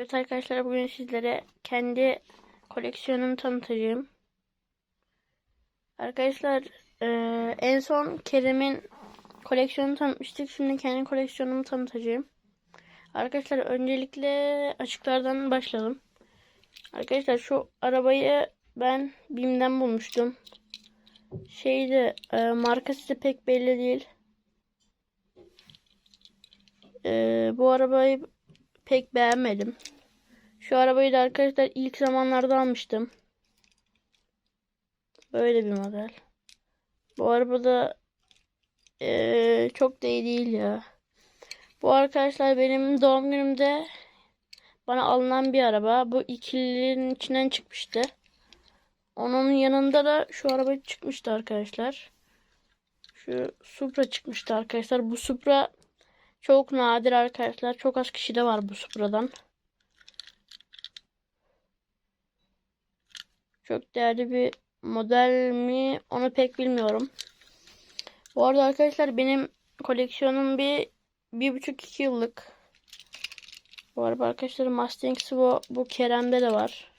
Evet arkadaşlar bugün sizlere kendi koleksiyonumu tanıtacağım. Arkadaşlar eee, en son Kerem'in koleksiyonunu tanıtmıştık. Şimdi kendi koleksiyonumu tanıtacağım. Arkadaşlar öncelikle açıklardan başlayalım. Arkadaşlar şu arabayı ben BİM'den bulmuştum. Şeyde eee, markası da pek belli değil. Eee, bu arabayı pek beğenmedim. Şu arabayı da arkadaşlar ilk zamanlarda almıştım. Böyle bir model. Bu araba da eee, çok da iyi değil ya. Bu arkadaşlar benim doğum günümde bana alınan bir araba. Bu ikilinin içinden çıkmıştı. Onun yanında da şu araba çıkmıştı arkadaşlar. Şu Supra çıkmıştı arkadaşlar. Bu Supra çok nadir arkadaşlar. Çok az kişi de var bu Supra'dan. Çok değerli bir model mi onu pek bilmiyorum. Bu arada arkadaşlar benim koleksiyonum bir bir buçuk iki yıllık. Bu araba arkadaşlar Mustang bu, bu Kerem'de de var.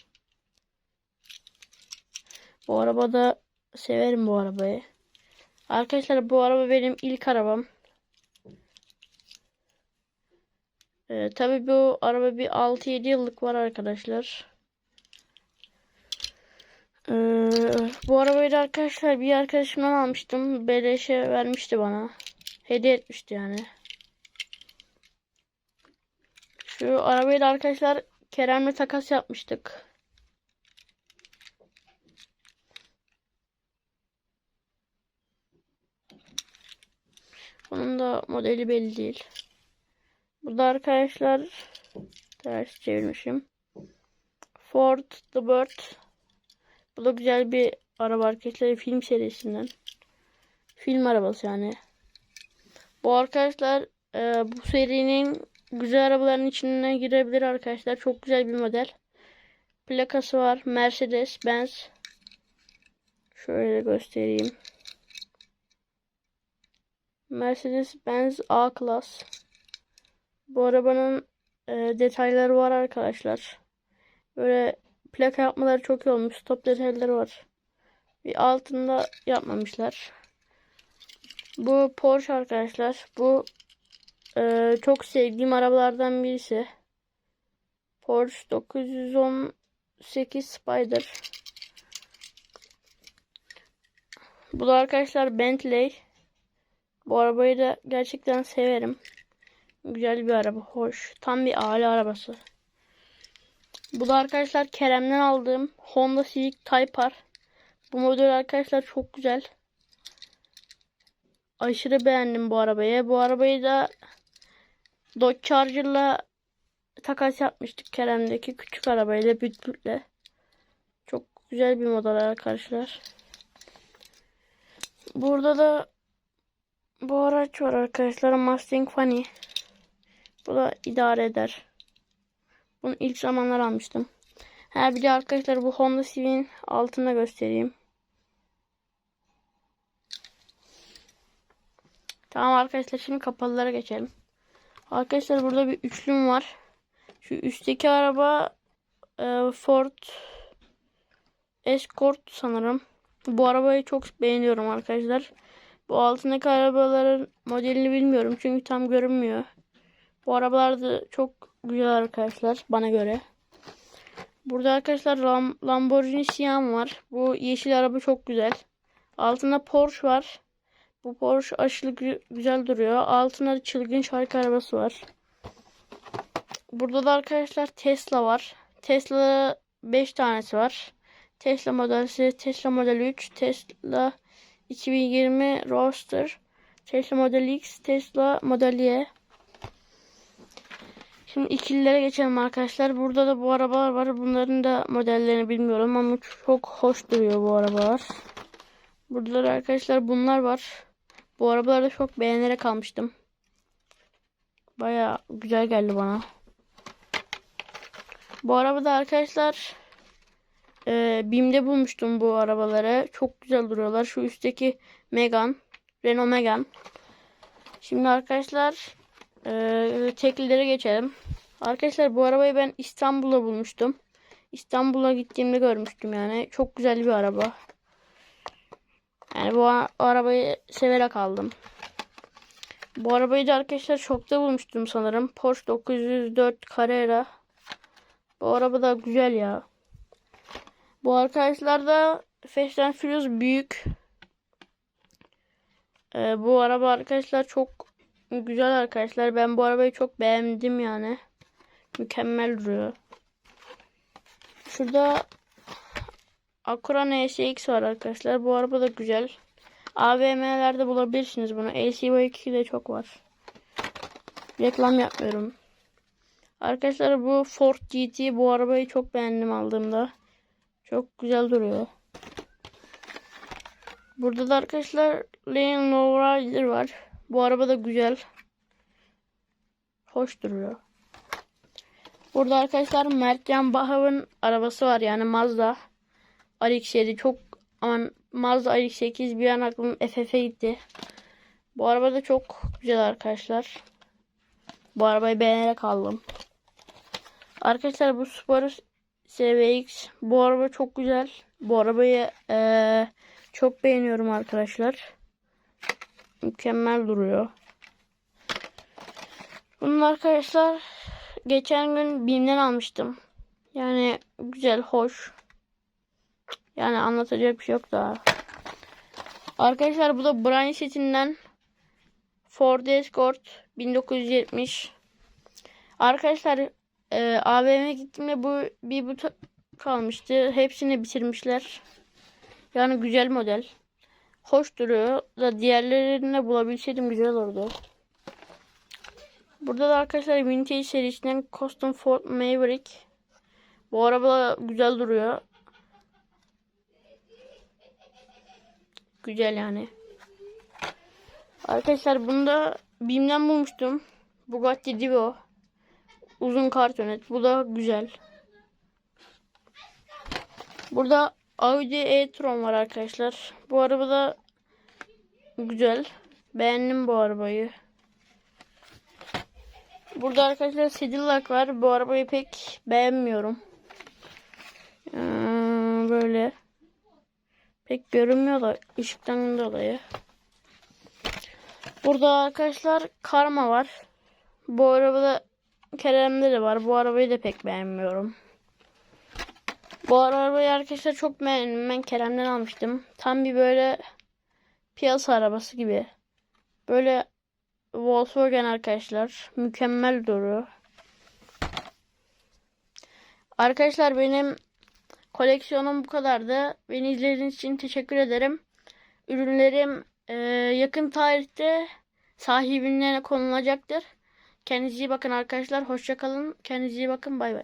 Bu arabada severim bu arabayı. Arkadaşlar bu araba benim ilk arabam. Ee, tabii bu araba bir 6-7 yıllık var arkadaşlar. Ee, bu arabayı da arkadaşlar bir arkadaşımdan almıştım. Beleşe vermişti bana. Hediye etmişti yani. Şu arabayı da arkadaşlar Kerem'le takas yapmıştık. Bunun da modeli belli değil. Burada arkadaşlar ters çevirmişim. Ford The Bird. Bu da güzel bir araba arkadaşlar film serisinden. Film arabası yani. Bu arkadaşlar e, bu serinin güzel arabaların içine girebilir arkadaşlar. Çok güzel bir model. Plakası var. Mercedes Benz. Şöyle göstereyim. Mercedes Benz A Class. Bu arabanın e, detayları var arkadaşlar. Böyle plaka yapmaları çok iyi olmuş. Stop detayları var. Bir altında yapmamışlar. Bu Porsche arkadaşlar. Bu e, çok sevdiğim arabalardan birisi. Porsche 918 Spider. Bu da arkadaşlar Bentley. Bu arabayı da gerçekten severim. Güzel bir araba. Hoş. Tam bir aile arabası. Bu da arkadaşlar Kerem'den aldığım Honda Civic Type R. Bu model arkadaşlar çok güzel. Aşırı beğendim bu arabayı. Bu arabayı da Dodge Charger'la takas yapmıştık Kerem'deki küçük arabayla Bütbüt'le. Çok güzel bir model arkadaşlar. Burada da bu araç var arkadaşlar. Mustang Funny. Bu da idare eder. Bunu ilk zamanlar almıştım. Ha bir de arkadaşlar bu Honda Civic'in altında göstereyim. Tamam arkadaşlar şimdi kapalılara geçelim. Arkadaşlar burada bir üçlüm var. Şu üstteki araba e, Ford Escort sanırım. Bu arabayı çok beğeniyorum arkadaşlar. Bu altındaki arabaların modelini bilmiyorum çünkü tam görünmüyor. Bu arabalar da çok güzel arkadaşlar bana göre. Burada arkadaşlar Lam Lamborghini Siam var. Bu yeşil araba çok güzel. Altında Porsche var. Bu Porsche aşırı gü güzel duruyor. Altında da çılgın şarkı arabası var. Burada da arkadaşlar Tesla var. Tesla 5 tanesi var. Tesla modeli, Tesla Model 3, Tesla 2020 Roadster, Tesla Model X, Tesla Model Y. Şimdi ikililere geçelim arkadaşlar. Burada da bu arabalar var. Bunların da modellerini bilmiyorum ama çok hoş duruyor bu arabalar. Burada da arkadaşlar bunlar var. Bu arabaları da çok beğenerek almıştım. Baya güzel geldi bana. Bu arabada arkadaşlar e, BİM'de bulmuştum bu arabaları. Çok güzel duruyorlar. Şu üstteki Megane. Renault Megane. Şimdi arkadaşlar e, teklilere geçelim. Arkadaşlar bu arabayı ben İstanbul'da bulmuştum. İstanbul'a gittiğimde görmüştüm yani. Çok güzel bir araba. Yani bu arabayı severek aldım. Bu arabayı da arkadaşlar şokta bulmuştum sanırım. Porsche 904 Carrera. Bu araba da güzel ya. Bu arkadaşlar da Fast and Furious büyük. Ee, bu araba arkadaşlar çok güzel arkadaşlar. Ben bu arabayı çok beğendim yani. Mükemmel duruyor. Şurada Acura NSX var arkadaşlar. Bu araba da güzel. AVM'lerde bulabilirsiniz bunu. LCV2 de çok var. Reklam yapmıyorum. Arkadaşlar bu Ford GT bu arabayı çok beğendim aldığımda. Çok güzel duruyor. Burada da arkadaşlar Lane Lowrider var. Bu araba da güzel. Hoş duruyor. Burada arkadaşlar Mertcan Bahav'ın arabası var yani Mazda. RX-7 çok aman Mazda RX-8 bir an aklım FF'e gitti. Bu araba da çok güzel arkadaşlar. Bu arabayı beğenerek aldım. Arkadaşlar bu Subaru SVX bu araba çok güzel. Bu arabayı eee, çok beğeniyorum arkadaşlar. Mükemmel duruyor. Bunun arkadaşlar geçen gün BİM'den almıştım. Yani güzel, hoş. Yani anlatacak bir şey yok daha. Arkadaşlar bu da Brian setinden Ford Escort 1970. Arkadaşlar e, AVM'ye gittiğimde bu bir bu kalmıştı. Hepsini bitirmişler. Yani güzel model. Hoş duruyor. Da diğerlerini de bulabilseydim güzel olurdu. Burada da arkadaşlar Vintage serisinden Custom Ford Maverick. Bu araba güzel duruyor. Güzel yani. Arkadaşlar bunu da BİM'den bulmuştum. Bugatti Divo. Uzun kartonet. Bu da güzel. Burada Audi e-tron var arkadaşlar. Bu araba da güzel. Beğendim bu arabayı. Burada arkadaşlar Cadillac var. Bu arabayı pek beğenmiyorum. Ee, böyle. Pek görünmüyor da ışıktan dolayı. Burada arkadaşlar karma var. Bu arabada Kerem'de de var. Bu arabayı da pek beğenmiyorum. Bu arabayı arkadaşlar çok beğendim. Ben Kerem'den almıştım. Tam bir böyle piyasa arabası gibi. Böyle Volkswagen arkadaşlar. Mükemmel duruyor. Arkadaşlar benim koleksiyonum bu kadardı. Beni izlediğiniz için teşekkür ederim. Ürünlerim e, yakın tarihte sahibine konulacaktır. Kendinize iyi bakın arkadaşlar. Hoşçakalın. Kendinize iyi bakın. Bay bay.